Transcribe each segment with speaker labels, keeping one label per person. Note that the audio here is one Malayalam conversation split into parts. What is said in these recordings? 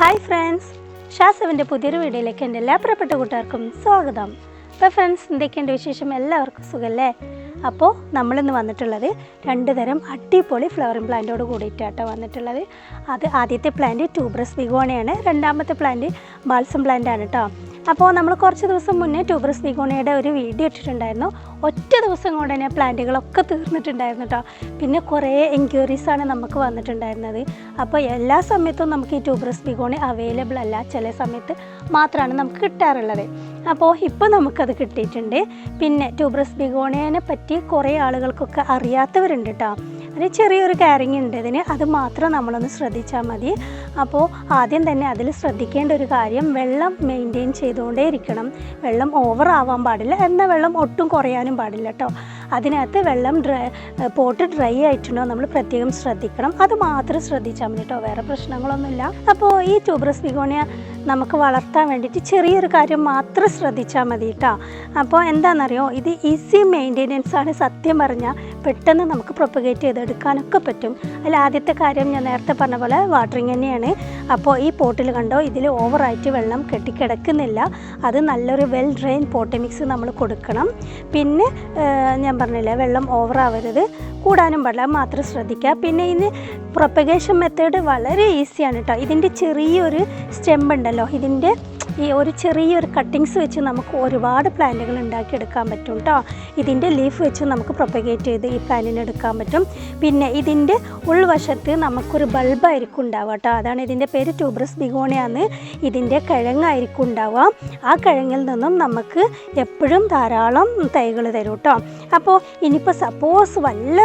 Speaker 1: ഹായ് ഫ്രണ്ട്സ് ഷാസവിന്റെ പുതിയൊരു വീഡിയോയിലേക്ക് എന്റെ എല്ലാ പ്രിയപ്പെട്ട കൂട്ടുകാർക്കും സ്വാഗതം. അപ്പോൾ ഫ്രണ്ട്സ് എന്തൊക്കെയുണ്ട് വിശേഷം? എല്ലാവർക്കും സുഖമല്ലേ അപ്പോൾ നമ്മളിന്ന് വന്നിട്ടുള്ളത് രണ്ട് തരം അടിപൊളി ഫ്ലവറിങ് പ്ലാന്റോട് കൂടിയിട്ടാട്ടോ വന്നിട്ടുള്ളത്. അത് ആദ്യത്തെ പ്ലാന്റ് ട്യൂബ്രസ് വിഗോണയാണ് രണ്ടാമത്തെ പ്ലാന്റ് ബാൽസം പ്ലാന്റ് ആണ് കേട്ടോ അപ്പോൾ നമ്മൾ കുറച്ച് ദിവസം മുന്നേ ട്യൂബ്രസ് ബിഗോണയുടെ ഒരു വീഡിയോ ഇട്ടിട്ടുണ്ടായിരുന്നു. ഒറ്റ ദിവസം കൊണ്ട് തന്നെ പ്ലാന്റുകളൊക്കെ തീർന്നിട്ടുണ്ടായിരുന്നു കേട്ടോ. പിന്നെ കുറേ എൻക്വയറീസാണ് നമുക്ക് വന്നിട്ടുണ്ടായിരുന്നത്. അപ്പോൾ എല്ലാ സമയത്തും നമുക്ക് ഈ ട്യൂബ്രസ് ബിഗോണി അവൈലബിൾ അല്ല. ചില സമയത്ത് മാത്രമാണ് നമുക്ക് കിട്ടാറുള്ളത്. അപ്പോൾ ഇപ്പോൾ നമുക്കത് കിട്ടിയിട്ടുണ്ട്. പിന്നെ ട്യൂബ്രസ് ബിഗോണിയനെ പറ്റി കുറേ ആളുകൾക്കൊക്കെ അറിയാത്തവരുണ്ട് കേട്ടോ. അതിന് ചെറിയൊരു കാരിങ് ഉണ്ട്. ഇതിന് അത് മാത്രം നമ്മളൊന്ന് ശ്രദ്ധിച്ചാൽ മതി. അപ്പോൾ ആദ്യം തന്നെ അതിൽ ശ്രദ്ധിക്കേണ്ട ഒരു കാര്യം വെള്ളം മെയിന്റെയിൻ ചെയ്തുകൊണ്ടേ ഇരിക്കണം. വെള്ളം ഓവർ ആവാൻ പാടില്ല. എന്നാൽ വെള്ളം ഒട്ടും കുറയാനും പാടില്ല കേട്ടോ അതിനകത്ത് വെള്ളം ഡ്രൈ പോട്ട് ഡ്രൈ ആയിട്ടുണ്ടോ നമ്മൾ പ്രത്യേകം ശ്രദ്ധിക്കണം. അത് മാത്രം ശ്രദ്ധിച്ചാൽ മതി കേട്ടോ വേറെ പ്രശ്നങ്ങളൊന്നുമില്ല. അപ്പോൾ ഈ ട്യൂബ്രസ് ബിഗോണിയ നമുക്ക് വളർത്താൻ വേണ്ടിയിട്ട് ചെറിയൊരു കാര്യം മാത്രം ശ്രദ്ധിച്ചാൽ മതി കേട്ടോ അപ്പോൾ എന്താണെന്നറിയോ? ഇത് ഈസി മെയിന്റെനൻസ് ആണ് സത്യം പറഞ്ഞാൽ പെട്ടെന്ന് നമുക്ക് പ്രൊപ്പഗേറ്റ് ചെയ്തെടുക്കാനൊക്കെ പറ്റും. അതിൽ ആദ്യത്തെ കാര്യം ഞാൻ നേരത്തെ പറഞ്ഞ പോലെ വാട്ടറിങ് തന്നെയാണ്. അപ്പോൾ ഈ പോട്ടിൽ കണ്ടോ ഇതിൽ ഓവറായിട്ട് വെള്ളം കെട്ടിക്കിടക്കുന്നില്ല. അത് നല്ലൊരു വെൽ ഡ്രെയിൻ പോട്ട് മിക്സ് നമ്മൾ കൊടുക്കണം. പിന്നെ ഞാൻ പറഞ്ഞില്ലേ വെള്ളം ഓവറാവരുത് കൂടാനും പാടില്ല മാത്രം ശ്രദ്ധിക്കുക. പിന്നെ ഇതിന് പ്രൊപ്പഗേഷൻ മെത്തേഡ് വളരെ ഈസിയാണ് കേട്ടോ ഇതിന്റെ ചെറിയൊരു സ്റ്റെമ്പ് ഉണ്ടല്ലോ. ഇതിന്റെ ഈ ഒരു ചെറിയൊരു കട്ടിങ്സ് വെച്ച് നമുക്ക് ഒരുപാട് പ്ലാന്റുകൾ ഉണ്ടാക്കിയെടുക്കാൻ പറ്റും കേട്ടോ ഇതിന്റെ ലീഫ് വെച്ച് നമുക്ക് പ്രൊപ്പഗേറ്റ് ചെയ്ത് ഈ പ്ലാന്റിന് എടുക്കാൻ പറ്റും. പിന്നെ ഇതിന്റെ ഉൾവശത്ത് നമുക്കൊരു ബൾബായിരിക്കും ഉണ്ടാവുക കേട്ടോ അതാണ് ഇതിന്റെ പേര് ട്യൂബ്രസ് ബിഗോണിയാന്ന് ഇതിന്റെ കിഴങ്ങായിരിക്കും ഉണ്ടാവുക. ആ കിഴങ്ങിൽ നിന്നും നമുക്ക് എപ്പോഴും ധാരാളം തൈകൾ തരും കേട്ടോ അപ്പോൾ ഇനിയിപ്പോൾ സപ്പോസ് വല്ല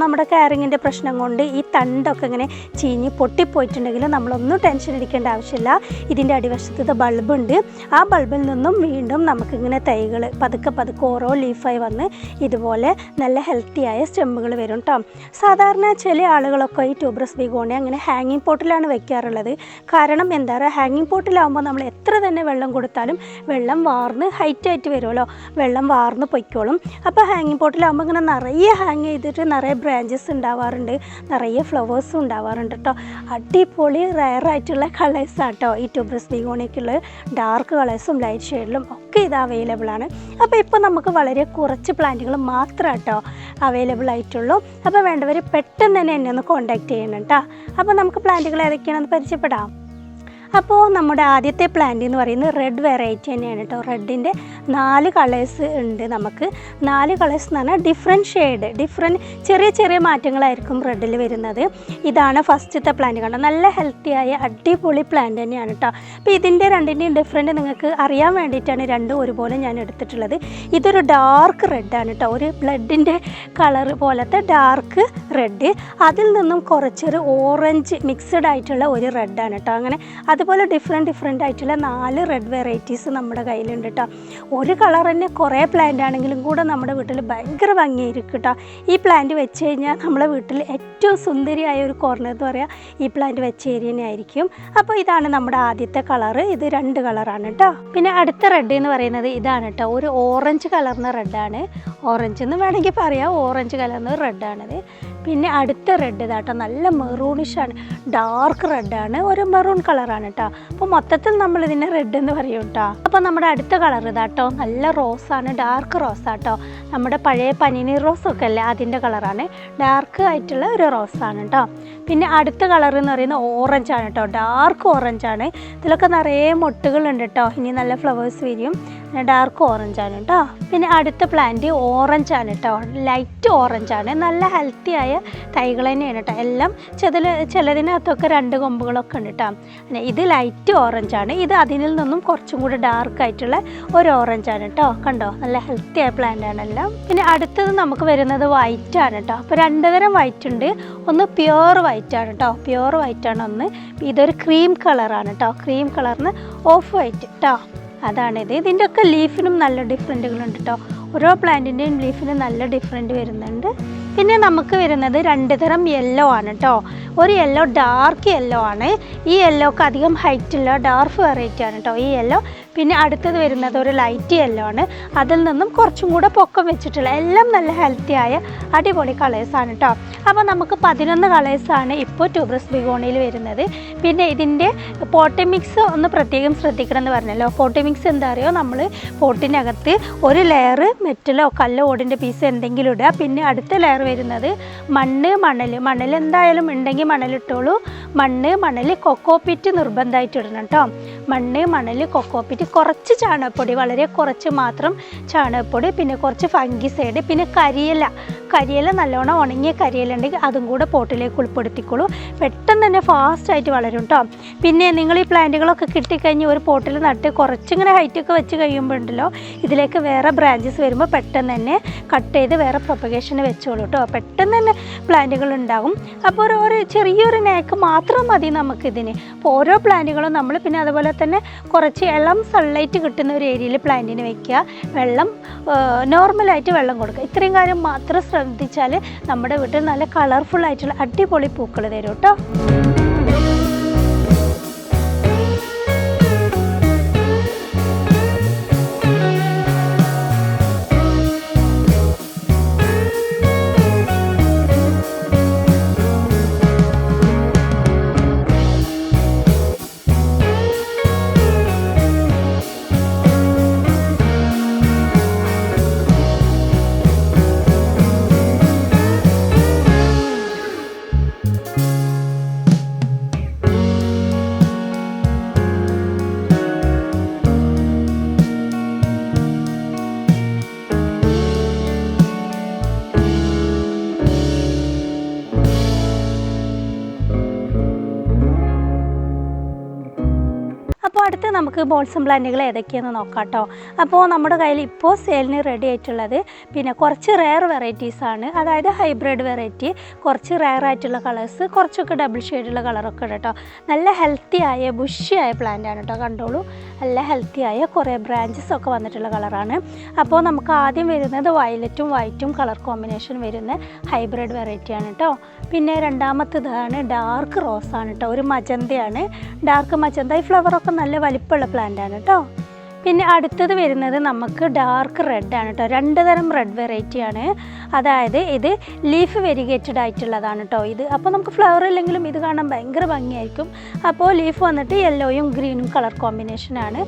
Speaker 1: നമ്മുടെ കയറിങ്ങിന്റെ പ്രശ്നം കൊണ്ട് ഈ തണ്ടൊക്കെ ഇങ്ങനെ ചീഞ്ഞ് പൊട്ടിപ്പോയിട്ടുണ്ടെങ്കിൽ നമ്മളൊന്നും ടെൻഷൻ അടിക്കേണ്ട ആവശ്യമില്ല. ഇതിന്റെ അടിവശത്ത് ഇത് ബൾബുണ്ട്. ആ ബൾബിൽ നിന്നും വീണ്ടും നമുക്കിങ്ങനെ തൈകൾ പതുക്കെ പതുക്കെ ഓരോ ലീഫായി വന്ന് ഇതുപോലെ നല്ല ഹെൽത്തിയായ സ്റ്റെമ്പുകൾ വരും കേട്ടോ സാധാരണ ചില ആളുകളൊക്കെ ഈ ട്യൂബ്രസ് ബിഗോണി അങ്ങനെ ഹാങ്ങിങ് പോട്ടിലാണ് വെക്കാറുള്ളത്. കാരണം എന്താ പറയുക ഹാങ്ങിങ് പോട്ടിലാവുമ്പോൾ നമ്മൾ എത്ര തന്നെ വെള്ളം കൊടുത്താലും വെള്ളം വാർന്ന് ഹൈറ്റായിട്ട് വരുമല്ലോ വെള്ളം വാർന്ന് പൊയ്ക്കോളും. അപ്പോൾ ഹാങ്ങിങ് പോട്ടിലാവുമ്പോൾ ഇങ്ങനെ നിറയെ ഹാങ് ചെയ്തിട്ട് നിറയെ ബ്രാഞ്ചസ് ഉണ്ടാവാറുണ്ട്. നിറയെ ഫ്ലവേഴ്സും ഉണ്ടാവാറുണ്ട് കേട്ടോ അടിപൊളി റയറായിട്ടുള്ള കളേഴ്സാണ് കേട്ടോ ഈ ട്യൂബ്രസ് ബിഗോണിക്കുള്ള ഡാർക്ക് കളേഴ്സും ലൈറ്റ് ഷെയ്ഡിലും ഒക്കെ ഇത് അവൈലബിൾ ആണ്. അപ്പോൾ ഇപ്പോൾ നമുക്ക് വളരെ കുറച്ച് പ്ലാന്റുകൾ മാത്രം കേട്ടോ അവൈലബിൾ ആയിട്ടുള്ളൂ. അപ്പോൾ വേണ്ടവർ പെട്ടെന്ന് തന്നെ എന്നെ ഒന്ന് കോൺടാക്റ്റ് ചെയ്യണം കേട്ടോ അപ്പോൾ നമുക്ക് പ്ലാന്റുകൾ ഏതൊക്കെയാണെന്ന് പരിചയപ്പെടാം. അപ്പോൾ നമ്മുടെ ആദ്യത്തെ പ്ലാന്റ് എന്ന് പറയുന്നത് റെഡ് വെറൈറ്റി തന്നെയാണ് കേട്ടോ റെഡിന്റെ നാല് കളേഴ്സ് ഉണ്ട് നമുക്ക്. നാല് കളേഴ്സ് എന്ന് പറഞ്ഞാൽ ഡിഫറെന്റ് ഷെയ്ഡ് ഡിഫറെന്റ് ചെറിയ ചെറിയ മാറ്റങ്ങളായിരിക്കും റെഡിൽ വരുന്നത്. ഇതാണ് ഫസ്റ്റത്തെ പ്ലാന്റ് കണ്ടോ? നല്ല ഹെൽത്തിയായ അടിപൊളി പ്ലാന്റ് തന്നെയാണ് കേട്ടോ അപ്പോൾ ഇതിന്റെ രണ്ടിന്റെയും ഡിഫറെന്റ് നിങ്ങൾക്ക് അറിയാൻ വേണ്ടിയിട്ടാണ് രണ്ടും ഒരുപോലെ ഞാൻ എടുത്തിട്ടുള്ളത്. ഇതൊരു ഡാർക്ക് റെഡാണ് കേട്ടോ ഒരു ബ്ലഡിന്റെ കളർ പോലത്തെ ഡാർക്ക് റെഡ് അതിൽ നിന്നും കുറച്ചൊരു ഓറഞ്ച് മിക്സഡ് ആയിട്ടുള്ള ഒരു റെഡാണ് കേട്ടോ അങ്ങനെ അതുപോലെ ഡിഫറെന്റ് ഡിഫറെന്റ് ആയിട്ടുള്ള നാല് റെഡ് വെറൈറ്റീസ് നമ്മുടെ കയ്യിലുണ്ട് കേട്ടോ ഒരു കളർ തന്നെ കുറേ പ്ലാന്റ് ആണെങ്കിലും കൂടെ നമ്മുടെ വീട്ടിൽ ഭയങ്കര ഭംഗിയായിരിക്കും കേട്ടോ ഈ പ്ലാന്റ് വെച്ച് കഴിഞ്ഞാൽ നമ്മുടെ വീട്ടിൽ ഏറ്റവും സുന്ദരിയായ ഒരു കോർണർ എന്ന് പറയാം. ഈ പ്ലാന്റ് വെച്ച ഏരിയ ആയിരിക്കും. അപ്പോൾ ഇതാണ് നമ്മുടെ ആദ്യത്തെ കളറ് ഇത് രണ്ട് കളറാണ് കേട്ടോ പിന്നെ അടുത്ത റെഡ് എന്ന് പറയുന്നത് ഇതാണ് കേട്ടോ ഒരു ഓറഞ്ച് കളറിന് റെഡാണ് ഓറഞ്ച് എന്ന് വേണമെങ്കിൽ പറയാം. ഓറഞ്ച് കലർന്ന റെഡാണത് പിന്നെ അടുത്ത റെഡ് ഇതാട്ടോ നല്ല മെറൂണിഷാണ് ഡാർക്ക് റെഡാണ് ഒരു മെറൂൺ കളറാണ് കേട്ടോ അപ്പോൾ മൊത്തത്തിൽ നമ്മളിതിനെ റെഡ് എന്ന് പറയും കേട്ടോ അപ്പോൾ നമ്മുടെ അടുത്ത കളർ ഇതാട്ടോ നല്ല റോസാണ് ഡാർക്ക് റോസാട്ടോ നമ്മുടെ പഴയ പനിനീർ റോസൊക്കെ അല്ലേ? അതിന്റെ കളറാണ് ഡാർക്ക് ആയിട്ടുള്ള ഒരു റോസാണ് കേട്ടോ പിന്നെ അടുത്ത കളർ എന്ന് പറയുന്നത് ഓറഞ്ച് ആണ് കേട്ടോ ഡാർക്ക് ഓറഞ്ചാണ് ഇതിലൊക്കെ നിറയെ മൊട്ടുകളുണ്ട് കേട്ടോ ഇനി നല്ല ഫ്ലവേഴ്സ് വരും. ഡാർക്ക് ഓറഞ്ച് ആണ് കേട്ടോ പിന്നെ അടുത്ത പ്ലാന്റ് ഓറഞ്ച് ആണ് കേട്ടോ ലൈറ്റ് ഓറഞ്ച് ആണ്. നല്ല ഹെൽത്തി ആയ തൈകൾ തന്നെയാണ് കേട്ടോ എല്ലാം ചില ചിലതിനകത്തൊക്കെ രണ്ട് കൊമ്പുകളൊക്കെ ഉണ്ട് കേട്ടോ ഇത് ലൈറ്റ് ഓറഞ്ച് ആണ്. ഇത് അതിൽ നിന്നും കുറച്ചും കൂടി ഡാർക്ക് ആയിട്ടുള്ള ഒരു ആണ് കേട്ടോ കണ്ടോ? നല്ല ഹെൽത്തി ആയ പ്ലാന്റ് ആണ് എല്ലാം. പിന്നെ അടുത്തത് നമുക്ക് വരുന്നത് വൈറ്റ് ആണ് കേട്ടോ അപ്പോൾ രണ്ട് തരം വൈറ്റ് ഉണ്ട്. ഒന്ന് പ്യുവർ വൈറ്റ് ആണ് കേട്ടോ പ്യുവർ വൈറ്റ് ആണ് ഒന്ന്. ഇതൊരു ക്രീം കളറാണ് കേട്ടോ ക്രീം കളറിന് ഓഫ് വൈറ്റ് കേട്ടോ അതാണിത് ഇതിന്റെ ഒക്കെ ലീഫിനും നല്ല ഡിഫറെന്റുകളുണ്ട് കേട്ടോ ഓരോ പ്ലാന്റിന്റെയും ലീഫിന് നല്ല ഡിഫറെന്റ് വരുന്നുണ്ട്. പിന്നെ നമുക്ക് വരുന്നത് രണ്ട് തരം യെല്ലോ ആണ് കേട്ടോ ഒരു യെല്ലോ ഡാർക്ക് യെല്ലോ ആണ്. ഈ യെല്ലോക്ക് അധികം ഹൈറ്റ് ഉള്ള ഡാർക്ക് വെറൈറ്റി ആണ് കേട്ടോ ഈ യെല്ലോ പിന്നെ അടുത്തത് വരുന്നത് ഒരു ലൈറ്റ് യെല്ലോ ആണ്. അതിൽ നിന്നും കുറച്ചും കൂടെ പൊക്കം വെച്ചിട്ടുള്ള എല്ലാം നല്ല ഹെൽത്തി ആയ അടിപൊളി കളേഴ്സാണ് കേട്ടോ അപ്പോൾ നമുക്ക് പതിനൊന്ന് കളേഴ്സാണ് ഇപ്പോൾ ട്യൂബ്രസ് ബിഗോണിയിൽ വരുന്നത്. പിന്നെ ഇതിന്റെ പോട്ടി മിക്സ് ഒന്ന് പ്രത്യേകം ശ്രദ്ധിക്കണം എന്ന് പറഞ്ഞല്ലോ. പോട്ടി മിക്സ് എന്താ അറിയോ? നമ്മൾ പോട്ടിനകത്ത് ഒരു ലെയർ മെറ്റലോ കല്ലോ ഓടിന്റെ പീസ് എന്തെങ്കിലും ഇടുക. പിന്നെ അടുത്ത ലെയർ വരുന്നത് മണ്ണ് മണൽ മണൽ എന്തായാലും ഉണ്ടെങ്കിൽ മണലിട്ടോളൂ മണ്ണ് മണൽ കൊക്കോപ്പിറ്റ് നിർബന്ധമായിട്ട് ഇടണം കേട്ടോ മണ്ണ് മണൽ കൊക്കോപ്പിറ്റ് കുറച്ച് ചാണകപ്പൊടി വളരെ കുറച്ച് മാത്രം ചാണകപ്പൊടി പിന്നെ കുറച്ച് ഫംഗിസൈഡ് പിന്നെ കരിയില. കരിയില നല്ലോണം ഉണങ്ങിയ കരിയില ഉണ്ടെങ്കിൽ അതും കൂടെ പോട്ടിലേക്ക് ഉൾപ്പെടുത്തിക്കോളൂ. പെട്ടെന്ന് തന്നെ ഫാസ്റ്റായിട്ട് വളരും കേട്ടോ പിന്നെ നിങ്ങൾ ഈ പ്ലാന്റുകളൊക്കെ കിട്ടിക്കഴിഞ്ഞ് ഒരു പോട്ടിൽ നട്ട് കുറച്ചിങ്ങനെ ഹൈറ്റൊക്കെ വെച്ച് കഴിയുമ്പോൾ ഉണ്ടല്ലോ ഇതിലേക്ക് വേറെ ബ്രാഞ്ചസ് വരുമ്പോൾ പെട്ടെന്ന് തന്നെ കട്ട് ചെയ്ത് വേറെ പ്രൊപ്പഗേഷന് വെച്ചോളൂ കേട്ടോ പെട്ടെന്ന് തന്നെ പ്ലാന്റുകൾ ഉണ്ടാകും അപ്പോൾ ഒരു ഒരു ചെറിയൊരു നേക്ക് മാത്രം മതി നമുക്കിതിന്. ഓരോ പ്ലാന്റുകളും നമ്മൾ പിന്നെ അതുപോലെ തന്നെ കുറച്ച് ഇളം സൺലൈറ്റ് കിട്ടുന്ന ഒരു ഏരിയയിൽ പ്ലാന്റിന് വെക്കുക. വെള്ളം നോർമലായിട്ട് വെള്ളം കൊടുക്കുക. ഇത്രയും കാര്യം മാത്രം ശ്രദ്ധിച്ചാൽ നമ്മുടെ വീട്ടിൽ നല്ല കളർഫുൾ ആയിട്ടുള്ള അടിപൊളി പൂക്കൾ തരും കേട്ടോ അപ്പോൾ അടുത്ത് നമുക്ക് ബോൾസം പ്ലാന്റുകൾ ഏതൊക്കെയാണെന്ന് നോക്കാം കേട്ടോ. അപ്പോൾ നമ്മുടെ കയ്യിൽ ഇപ്പോൾ സെയിലിന് റെഡി ആയിട്ടുള്ളത് പിന്നെ കുറച്ച് റെയർ വെറൈറ്റീസാണ് അതായത് ഹൈബ്രിഡ് വെറൈറ്റി കുറച്ച് റെയർ ആയിട്ടുള്ള കളേഴ്സ് കുറച്ചൊക്കെ ഡബിൾ ഷെയ്ഡുള്ള കളറൊക്കെ ഉണ്ട് കേട്ടോ. നല്ല ഹെൽത്തി ആയ ബുഷിയായ ആയ പ്ലാന്റ് ആണ് കേട്ടോ കണ്ടോളൂ. നല്ല ഹെൽത്തി ആയ കുറേ ബ്രാഞ്ചസ് ഒക്കെ വന്നിട്ടുള്ള കളറാണ് അപ്പോൾ നമുക്ക് ആദ്യം വരുന്നത് വയലറ്റും വൈറ്റും കളർ കോമ്പിനേഷൻ വരുന്ന ഹൈബ്രിഡ് വെറൈറ്റി ആണ് കേട്ടോ. പിന്നെ രണ്ടാമത്തേതാണ് ഡാർക്ക് റോസാണ് കേട്ടോ ഒരു മജന്തയാണ് ഡാർക്ക് മജന്ത ഈ ഫ്ലവറൊക്കെ നല്ല വലിപ്പമുള്ള പ്ലാന്റ് ആണ് കേട്ടോ പിന്നെ അടുത്തത് വരുന്നത് നമുക്ക് ഡാർക്ക് റെഡ് ആണ് കേട്ടോ രണ്ട് തരം റെഡ് വെറൈറ്റി ആണ്. അതായത് ഇത് ലീഫ് വെരിഗേറ്റഡ് ആയിട്ടുള്ളതാണ് കേട്ടോ ഇത് അപ്പോൾ നമുക്ക് ഫ്ലവർ ഇല്ലെങ്കിലും ഇത് കാണാൻ ഭയങ്കര ഭംഗിയായിരിക്കും. അപ്പോൾ ലീഫ് വന്നിട്ട് യെല്ലോയും ഗ്രീനും കളർ കോമ്പിനേഷനാണ്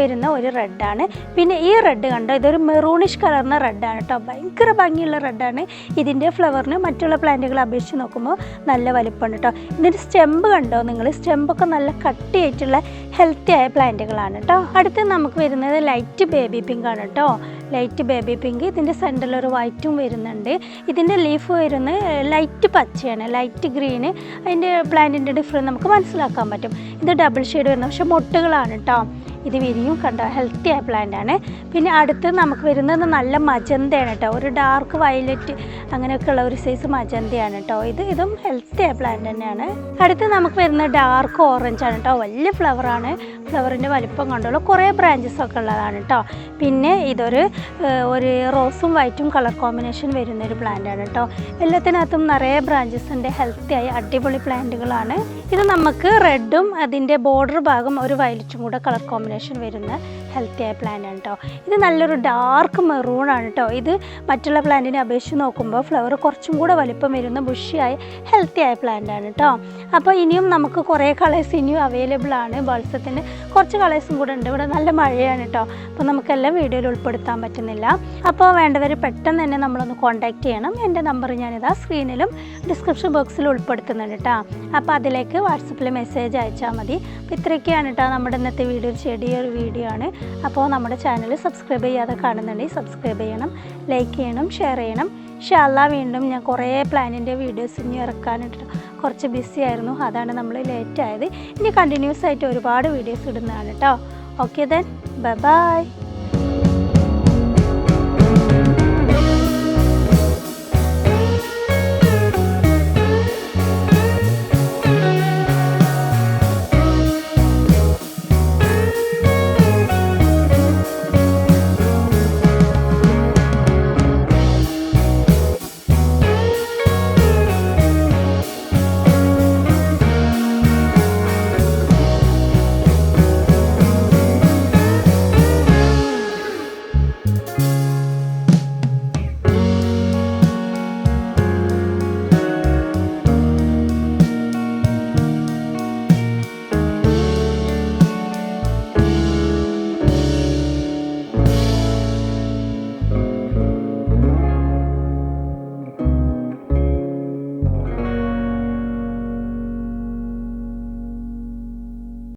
Speaker 1: വരുന്ന ഒരു റെഡാണ് പിന്നെ ഈ റെഡ് കണ്ടോ? ഇതൊരു മെറൂണിഷ് കളറിന് റെഡാണ് കേട്ടോ ഭയങ്കര ഭംഗിയുള്ള റെഡാണ് ഇതിന്റെ ഫ്ലവറിന് മറ്റുള്ള പ്ലാന്റുകളെ അപേക്ഷിച്ച് നോക്കുമ്പോൾ നല്ല വലിപ്പമുണ്ട് കേട്ടോ ഇതിന്റെ സ്റ്റെമ്പ് കണ്ടോ? നിങ്ങൾ സ്റ്റെമ്പൊക്കെ നല്ല കട്ടിയായിട്ടുള്ള ഹെൽത്തി ആയ പ്ലാന്റുകളാണ് കേട്ടോ അടുത്ത് നമുക്ക് വരുന്നത് ലൈറ്റ് ബേബി പിങ്ക് ആണ് കേട്ടോ ലൈറ്റ് ബേബി പിങ്ക് ഇതിന്റെ സെന്ററിൽ ഒരു വൈറ്റും വരുന്നുണ്ട്. ഇതിന്റെ ലീഫ് വരുന്നത് ലൈറ്റ് പച്ചയാണ്. ലൈറ്റ് ഗ്രീന് അതിന്റെ പ്ലാന്റിന്റെ ഡിഫറൻസ് നമുക്ക് മനസ്സിലാക്കാൻ പറ്റും. ഇത് ഡബിൾ ഷെയ്ഡ് വരുന്നത് പക്ഷേ മൊട്ടുകളാണ് കേട്ടോ ഇത് വിരിയും കണ്ടോ? ഹെൽത്തി ആയ പ്ലാന്റ് ആണ്. പിന്നെ അടുത്ത് നമുക്ക് വരുന്നത് നല്ല മജന്തയാണ് കേട്ടോ. ഒരു ഡാർക്ക് വയലറ്റ് അങ്ങനെയൊക്കെയുള്ള ഒരു സൈസ് മജന്തയാണ് കേട്ടോ. ഇത് ഇതും ഹെൽത്തി ആയ പ്ലാന്റ് തന്നെയാണ്. അടുത്ത് നമുക്ക് വരുന്ന ഡാർക്ക് ഓറഞ്ച് ആണ് കേട്ടോ. വലിയ ഫ്ലവറാണ് ഫ്ലവറിന്റെ വലിപ്പം കണ്ടോളൂ കുറേ ബ്രാഞ്ചസ് ഒക്കെ ഉള്ളതാണ് കേട്ടോ. പിന്നെ ഇതൊരു ഒരു റോസും വൈറ്റും കളർ കോമ്പിനേഷൻ വരുന്ന ഒരു പ്ലാന്റ് ആണ് കേട്ടോ. എല്ലാത്തിനകത്തും നിറയെ ബ്രാഞ്ചസിന്റെ ഹെൽത്തി ആയ അടിപൊളി പ്ലാന്റുകളാണ് ഇത് നമുക്ക് റെഡും അതിന്റെ ബോർഡർ ഭാഗം ഒരു വയലറ്റും കൂടെ കളർ കോമ്പിനേഷൻ വരുന്ന ഹെൽത്തി ആയ പ്ലാന്റ് ആണ് കേട്ടോ ഇത് നല്ലൊരു ഡാർക്ക് മെറൂൺ ആണ് കേട്ടോ ഇത് മറ്റുള്ള പ്ലാന്റിനെ അപേക്ഷിച്ച് നോക്കുമ്പോൾ ഫ്ലവർ കുറച്ചും കൂടെ വലിപ്പം വരുന്ന ബുഷിയായ ഹെൽത്തി ആയ പ്ലാന്റ് ആണ് കേട്ടോ അപ്പോൾ ഇനിയും നമുക്ക് കുറേ കളേഴ്സ് ഇനിയും അവൈലബിൾ ആണ്. ബൾസത്തിന് കുറച്ച് കളേഴ്സും കൂടെ ഉണ്ട്. ഇവിടെ നല്ല മഴയാണ് കേട്ടോ അപ്പോൾ നമുക്കെല്ലാം വീഡിയോയിൽ ഉൾപ്പെടുത്താൻ പറ്റുന്നില്ല. അപ്പോൾ വേണ്ടവർ പെട്ടെന്ന് തന്നെ നമ്മളൊന്ന് കോൺടാക്റ്റ് ചെയ്യണം. എന്റെ നമ്പർ ഞാനിതാ സ്ക്രീനിലും ഡിസ്ക്രിപ്ഷൻ ബോക്സിലും ഉൾപ്പെടുത്തുന്നുണ്ട് കേട്ടോ അപ്പോൾ അതിലേക്ക് വാട്സപ്പിൽ മെസ്സേജ് അയച്ചാൽ മതി. അപ്പോൾ ഇത്രയൊക്കെയാണ് കേട്ടോ നമ്മുടെ ഇന്നത്തെ വീഡിയോ ചെടിയൊരു വീഡിയോ ആണ്. അപ്പോൾ നമ്മുടെ ചാനൽ സബ്സ്ക്രൈബ് ചെയ്യാതെ കാണുന്നുണ്ടെങ്കിൽ സബ്സ്ക്രൈബ് ചെയ്യണം ലൈക്ക് ചെയ്യണം ഷെയർ ചെയ്യണം. ഷാല്ല വീണ്ടും ഞാൻ കുറേ പ്ലാനിന്റെ വീഡിയോസ് ഇനി ഇറക്കാനായിട്ട് കുറച്ച് ബിസി ആയിരുന്നു അതാണ് നമ്മൾ ലേറ്റ് ആയത്. ഇനി കണ്ടിന്യൂസ് ആയിട്ട് ഒരുപാട് വീഡിയോസ് ഇടുന്നതാണ് കേട്ടോ ഓക്കെ ദെൻ ബൈ